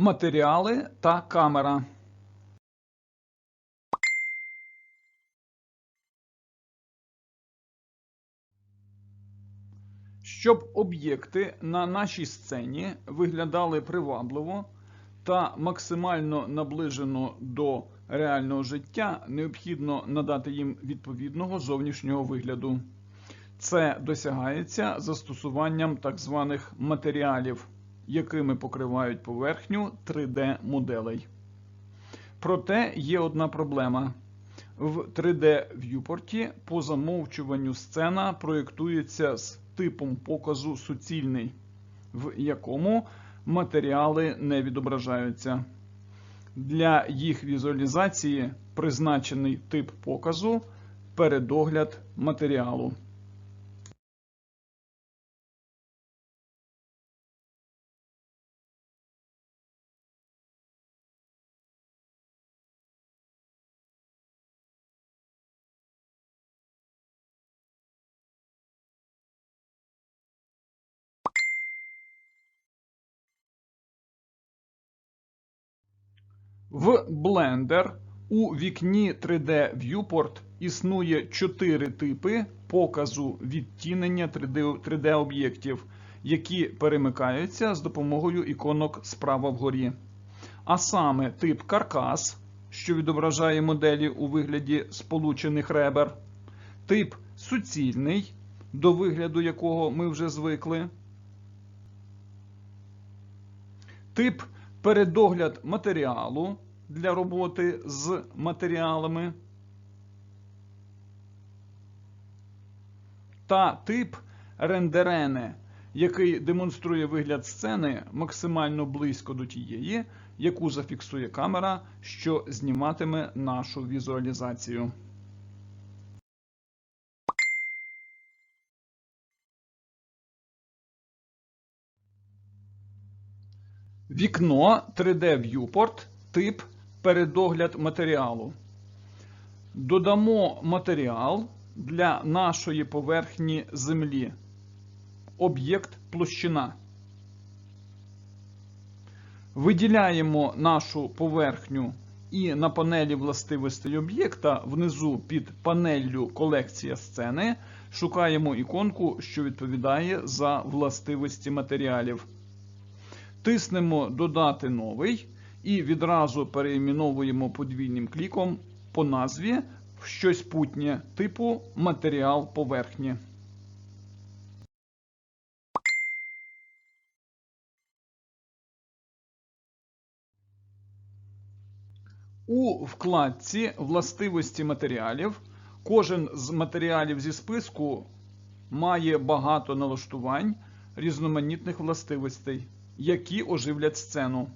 Матеріали та камера. Щоб об'єкти на нашій сцені виглядали привабливо та максимально наближено до реального життя, необхідно надати їм відповідного зовнішнього вигляду. Це досягається застосуванням так званих матеріалів, якими покривають поверхню 3D-моделей. Проте є одна проблема. В 3D-в'юпорті по замовчуванню сцена проєктується з типом показу суцільний, в якому матеріали не відображаються. Для їх візуалізації призначений тип показу передогляд матеріалу. В Blender у вікні 3D Viewport існує чотири типи показу відтінення 3D об'єктів, які перемикаються з допомогою іконок справа вгорі. А саме тип каркас, що відображає моделі у вигляді сполучених ребер, тип суцільний, до вигляду якого ми вже звикли. Тип передогляд матеріалу для роботи з матеріалами. Та тип рендерене, який демонструє вигляд сцени максимально близько до тієї, яку зафіксує камера, що зніматиме нашу візуалізацію. Вікно 3D Viewport тип передогляд матеріалу. Додамо матеріал для нашої поверхні землі. Об'єкт площина. Виділяємо нашу поверхню і на панелі властивостей об'єкта внизу під панеллю колекція сцени шукаємо іконку, що відповідає за властивості матеріалів. Тиснемо Додати новий і відразу переіменовуємо подвійним кліком по назві в щось путнє типу матеріал поверхні. У вкладці Властивості матеріалів кожен з матеріалів зі списку має багато налаштувань різноманітних властивостей, які оживлять сцену.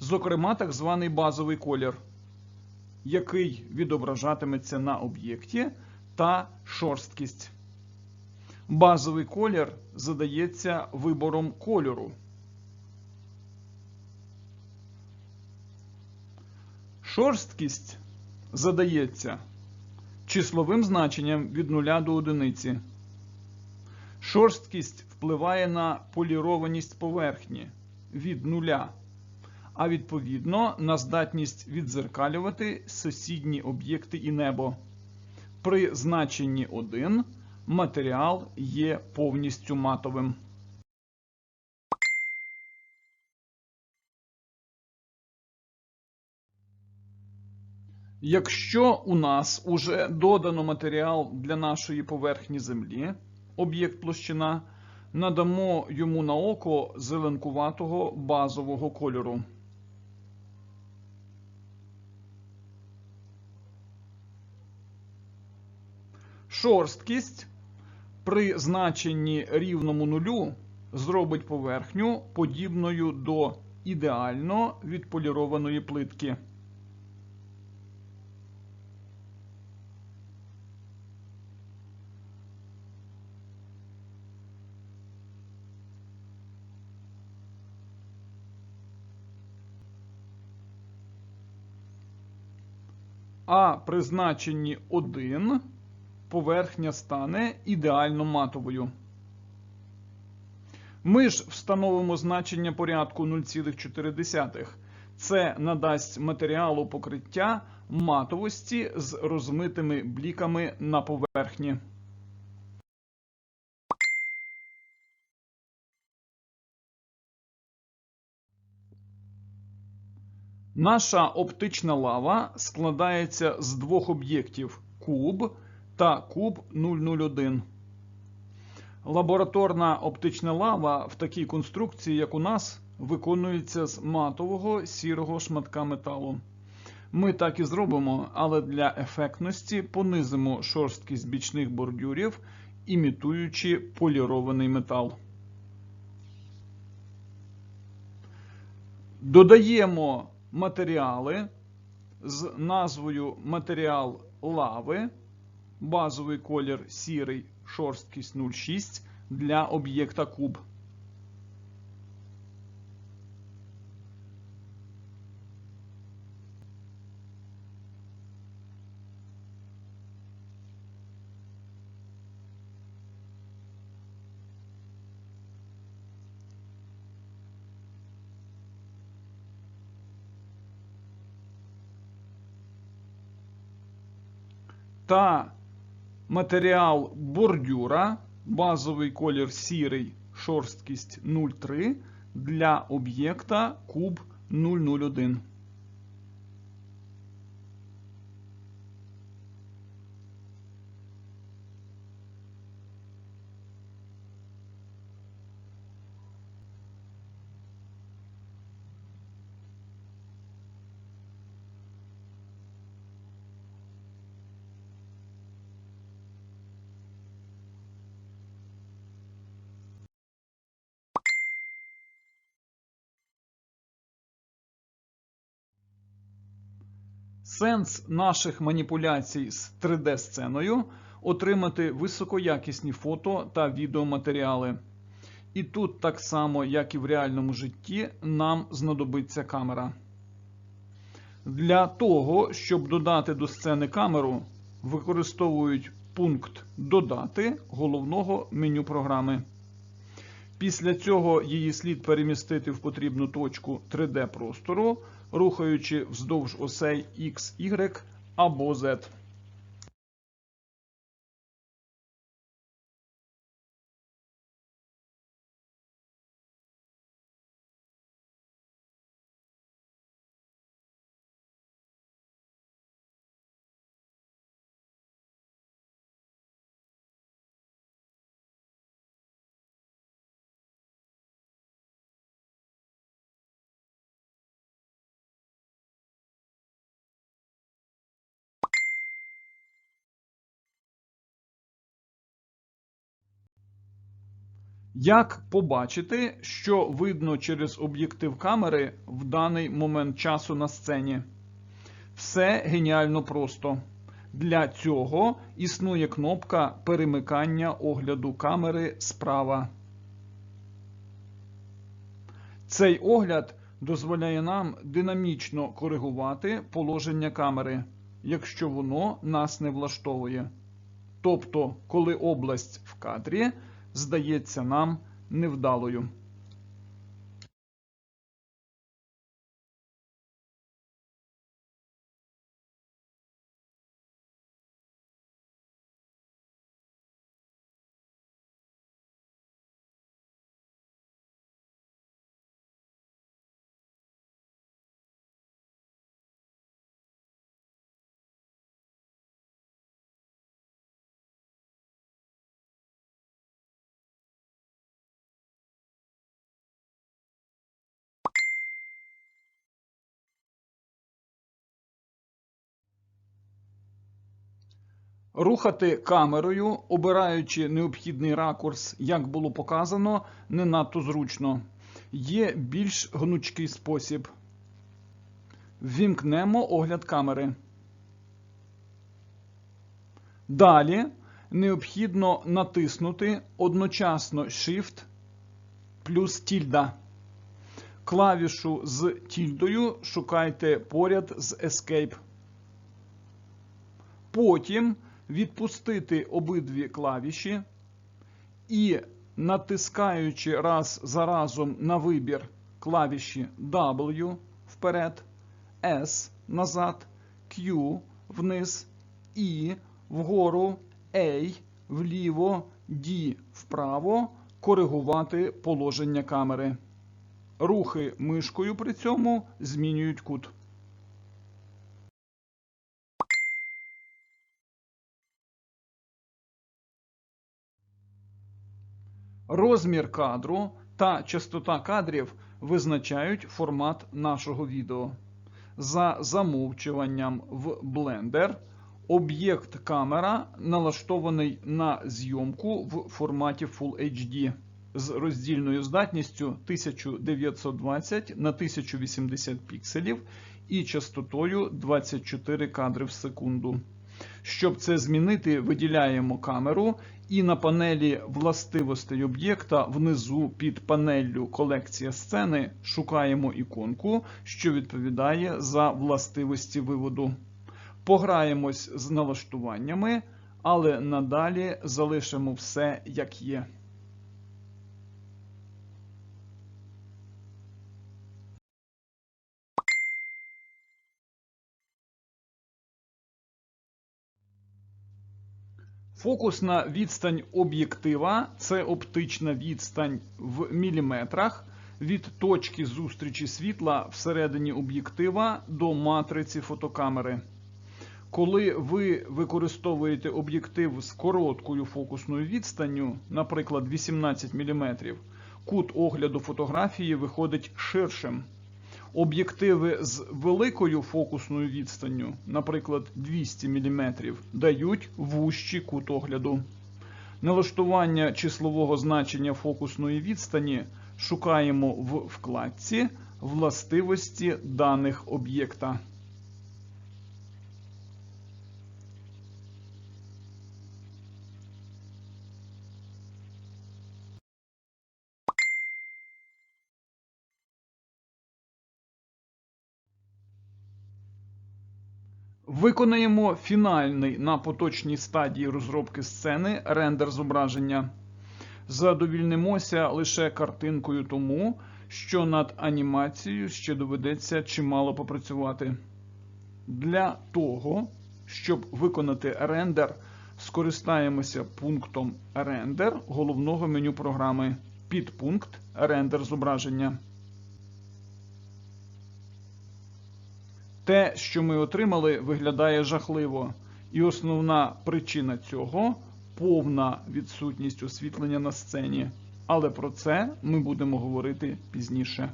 Зокрема, так званий базовий колір, який відображатиметься на об'єкті, та шорсткість. Базовий колір задається вибором кольору. Шорсткість задається числовим значенням від 0 до 1. Шорсткість впливає на полірованість поверхні від 0, а відповідно на здатність відзеркалювати сусідні об'єкти і небо. При значенні 1 матеріал є повністю матовим. Якщо у нас уже додано матеріал для нашої поверхні землі, об'єкт площина, надамо йому на око зеленкуватого базового кольору. Шорсткість при значенні рівному нулю зробить поверхню подібною до ідеально відполірованої плитки. А призначенні 1 поверхня стане ідеально матовою. Ми ж встановимо значення порядку 0,4, Це надасть матеріалу покриття матовості з розмитими бліками на поверхні. Наша оптична лава складається з двох об'єктів куб та куб 001. Лабораторна оптична лава в такій конструкції, як у нас, виконується з матового сірого шматка металу. Ми так і зробимо, але для ефектності понизимо шорсткість бічних бордюрів, імітуючи полірований метал. Додаємо матеріали з назвою матеріал лави, базовий колір сірий, шорсткість 0,6 для об'єкта куб. Та матеріал бордюра, базовий колір сірий, шорсткість 0,3 для об'єкта куб 001. Сенс наших маніпуляцій з 3D-сценою отримати високоякісні фото та відеоматеріали. І тут, так само, як і в реальному житті, нам знадобиться камера. Для того, щоб додати до сцени камеру, використовують пункт Додати головного меню програми. Після цього її слід перемістити в потрібну точку 3D простору, рухаючи вздовж осей X, Y або Z. Як побачити, що видно через об'єктив камери в даний момент часу на сцені? Все геніально просто. Для цього існує кнопка перемикання огляду камери справа. Цей огляд дозволяє нам динамічно коригувати положення камери, якщо воно нас не влаштовує. Тобто, коли область в кадрі здається нам невдалою. Рухати камерою, обираючи необхідний ракурс, як було показано, не надто зручно. Є більш гнучкий спосіб. Ввімкнемо огляд камери. Далі необхідно натиснути одночасно Shift плюс тільда. Клавішу з тільдою шукайте поряд з Escape. Потім відпустити обидві клавіші і натискаючи раз за разом на вибір клавіші W вперед, S назад, Q вниз, E вгору, A вліво, D вправо, коригувати положення камери. Рухи мишкою при цьому змінюють кут. Розмір кадру та частота кадрів визначають формат нашого відео. За замовчуванням в Blender об'єкт камера налаштований на зйомку в форматі Full HD з роздільною здатністю 1920 на 1080 пікселів і частотою 24 кадри в секунду. Щоб це змінити, виділяємо камеру і на панелі властивостей об'єкта внизу під панеллю Колекція сцени шукаємо іконку, що відповідає за властивості виводу. Пограємось з налаштуваннями, але надалі залишимо все як є. Фокусна відстань об'єктива це оптична відстань в міліметрах від точки зустрічі світла всередині об'єктива до матриці фотокамери. Коли ви використовуєте об'єктив з короткою фокусною відстанню, наприклад, 18 мм, кут огляду фотографії виходить ширшим. Об'єктиви з великою фокусною відстанню, наприклад, 200 мм, дають вущий кут огляду. Налаштування числового значення фокусної відстані шукаємо в вкладці Властивості даних об'єкта. Виконаємо фінальний на поточній стадії розробки сцени рендер зображення. Задовільнимося лише картинкою тому, що над анімацією ще доведеться чимало попрацювати. Для того, щоб виконати рендер, скористаємося пунктом Рендер головного меню програми. Підпункт Рендер зображення. Те, що ми отримали, виглядає жахливо, і основна причина цього повна відсутність освітлення на сцені. Але про це ми будемо говорити пізніше.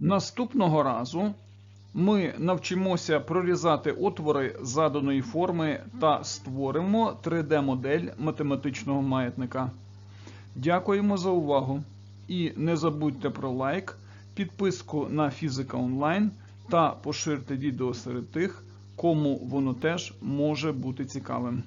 Наступного разу ми навчимося прорізати отвори заданої форми та створимо 3D-модель математичного маятника. Дякуємо за увагу! І не забудьте про лайк, підписку на Фізика Онлайн та поширте відео серед тих, кому воно теж може бути цікавим.